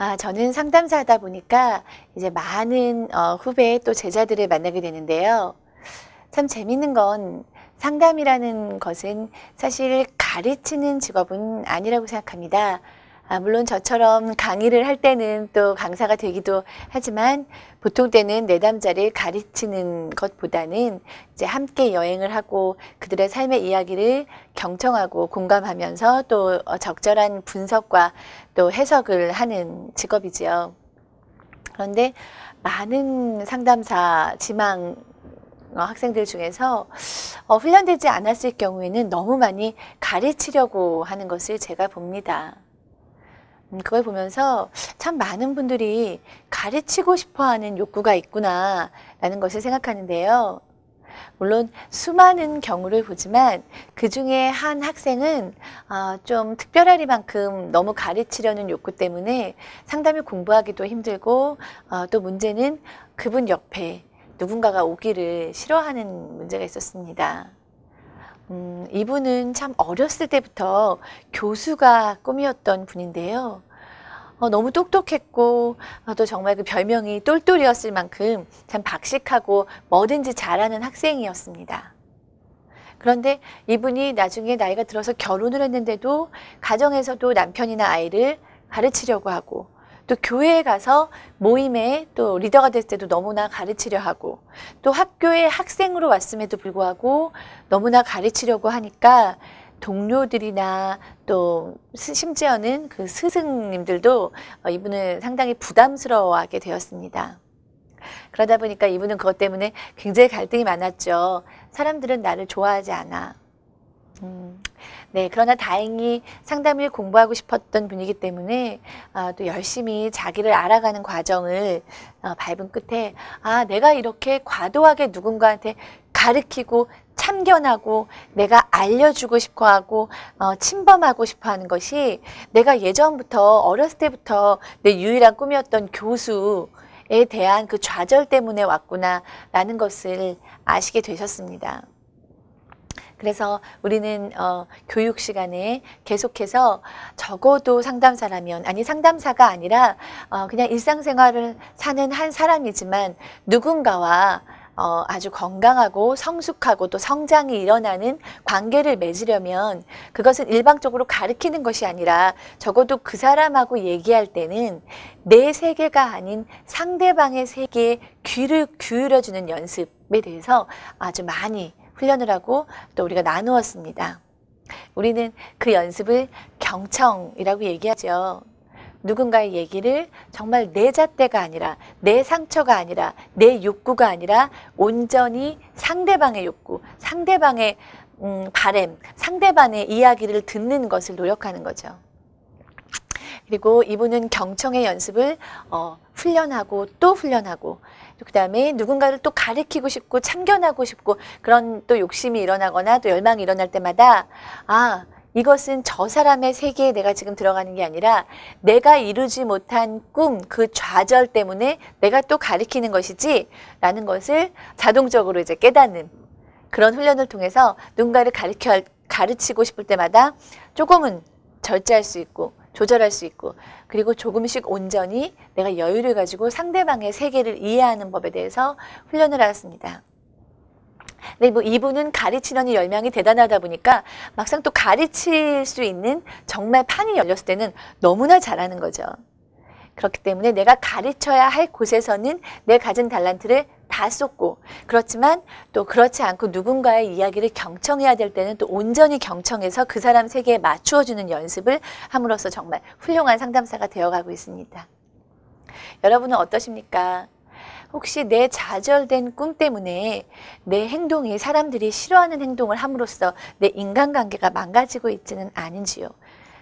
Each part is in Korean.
아, 저는 상담사다 보니까 이제 많은 어, 후배 또 제자들을 만나게 되는데요. 참 재밌는 건 상담이라는 것은 사실 가르치는 직업은 아니라고 생각합니다. 아, 물론 저처럼 강의를 할 때는 또 강사가 되기도 하지만 보통 때는 내담자를 가르치는 것보다는 이제 함께 여행을 하고 그들의 삶의 이야기를 경청하고 공감하면서 또 어, 적절한 분석과 또 해석을 하는 직업이지요. 그런데 많은 상담사 지망 어, 학생들 중에서 어, 훈련되지 않았을 경우에는 너무 많이 가르치려고 하는 것을 제가 봅니다. 음, 그걸 보면서 참 많은 분들이 가르치고 싶어 하는 욕구가 있구나라는 것을 생각하는데요. 물론 수많은 경우를 보지만 그 중에 한 학생은 아, 좀 특별하리만큼 너무 가르치려는 욕구 때문에 상담을 공부하기도 힘들고 어, 또 문제는 그분 옆에 누군가가 오기를 싫어하는 문제가 있었습니다. 음, 이분은 참 어렸을 때부터 교수가 꿈이었던 분인데요. 어, 너무 똑똑했고 어, 또 정말 그 별명이 똘똘이었을 만큼 참 박식하고 뭐든지 잘하는 학생이었습니다. 그런데 이분이 나중에 나이가 들어서 결혼을 했는데도 가정에서도 남편이나 아이를 가르치려고 하고 또 교회에 가서 모임에 또 리더가 됐을 때도 너무나 가르치려 하고 또 학교에 학생으로 왔음에도 불구하고 너무나 가르치려고 하니까 동료들이나 또 스- 심지어는 그 스승님들도 어, 이분을 상당히 부담스러워하게 되었습니다. 그러다 보니까 이분은 그것 때문에 굉장히 갈등이 많았죠. 사람들은 나를 좋아하지 않아. 음, 네, 그러나 다행히 상담을 공부하고 싶었던 분이기 때문에 아, 또 열심히 자기를 알아가는 과정을 어, 밟은 끝에 아, 내가 이렇게 과도하게 누군가한테 가르치고 참견하고 내가 알려주고 싶어 하고 어, 침범하고 싶어 하는 것이 내가 예전부터 어렸을 때부터 내 유일한 꿈이었던 교수에 대한 그 좌절 때문에 왔구나라는 것을 아시게 되셨습니다. 그래서 우리는 어, 교육 시간에 계속해서 적어도 상담사라면 아니 상담사가 아니라 어, 그냥 일상생활을 사는 한 사람이지만 누군가와 어, 아주 건강하고 성숙하고 또 성장이 일어나는 관계를 맺으려면 그것은 일방적으로 가르치는 것이 아니라 적어도 그 사람하고 얘기할 때는 내 세계가 아닌 상대방의 세계에 귀를 기울여주는 연습에 대해서 아주 많이 훈련을 하고 또 우리가 나누었습니다. 우리는 그 연습을 경청이라고 얘기하죠. 누군가의 얘기를 정말 내 잣대가 아니라 내 상처가 아니라 내 욕구가 아니라 온전히 상대방의 욕구, 상대방의 음, 바램, 상대방의 이야기를 듣는 것을 노력하는 거죠. 그리고 이분은 경청의 연습을 어, 훈련하고 또 훈련하고 그 다음에 누군가를 또 가르치고 싶고 참견하고 싶고 그런 또 욕심이 일어나거나 또 열망이 일어날 때마다 아 이것은 저 사람의 세계에 내가 지금 들어가는 게 아니라 내가 이루지 못한 꿈, 그 좌절 때문에 내가 또 가리키는 것이지 라는 것을 자동적으로 이제 깨닫는 그런 훈련을 통해서 누군가를 가르쳐, 가르치고 싶을 때마다 조금은 절제할 수 있고 조절할 수 있고 그리고 조금씩 온전히 내가 여유를 가지고 상대방의 세계를 이해하는 법에 대해서 훈련을 하였습니다. 네, 뭐 이분은 가르치려는 열망이 대단하다 보니까 막상 또 가르칠 수 있는 정말 판이 열렸을 때는 너무나 잘하는 거죠. 그렇기 때문에 내가 가르쳐야 할 곳에서는 내 가진 달란트를 다 쏟고 그렇지만 또 그렇지 않고 누군가의 이야기를 경청해야 될 때는 또 온전히 경청해서 그 사람 세계에 맞추어 주는 연습을 함으로써 정말 훌륭한 상담사가 되어가고 있습니다. 여러분은 어떠십니까? 혹시 내 좌절된 꿈 때문에 내 행동이 사람들이 싫어하는 행동을 함으로써 내 인간관계가 망가지고 있지는 않은지요?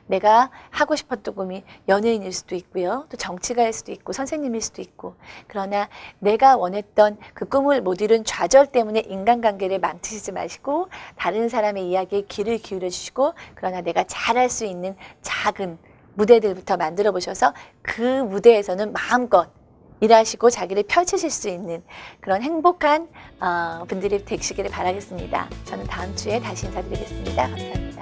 내가 하고 싶었던 꿈이 연예인일 수도 있고요. 또 정치가일 수도 있고 선생님일 수도 있고. 그러나 내가 원했던 그 꿈을 못 이룬 좌절 때문에 인간관계를 망치지 마시고 다른 사람의 이야기에 귀를 기울여 주시고 그러나 내가 잘할 수 있는 작은 무대들부터 만들어 보셔서 그 무대에서는 마음껏 일하시고 자기를 펼치실 수 있는 그런 행복한 어, 분들이 되시기를 바라겠습니다. 저는 다음 주에 다시 인사드리겠습니다. 감사합니다.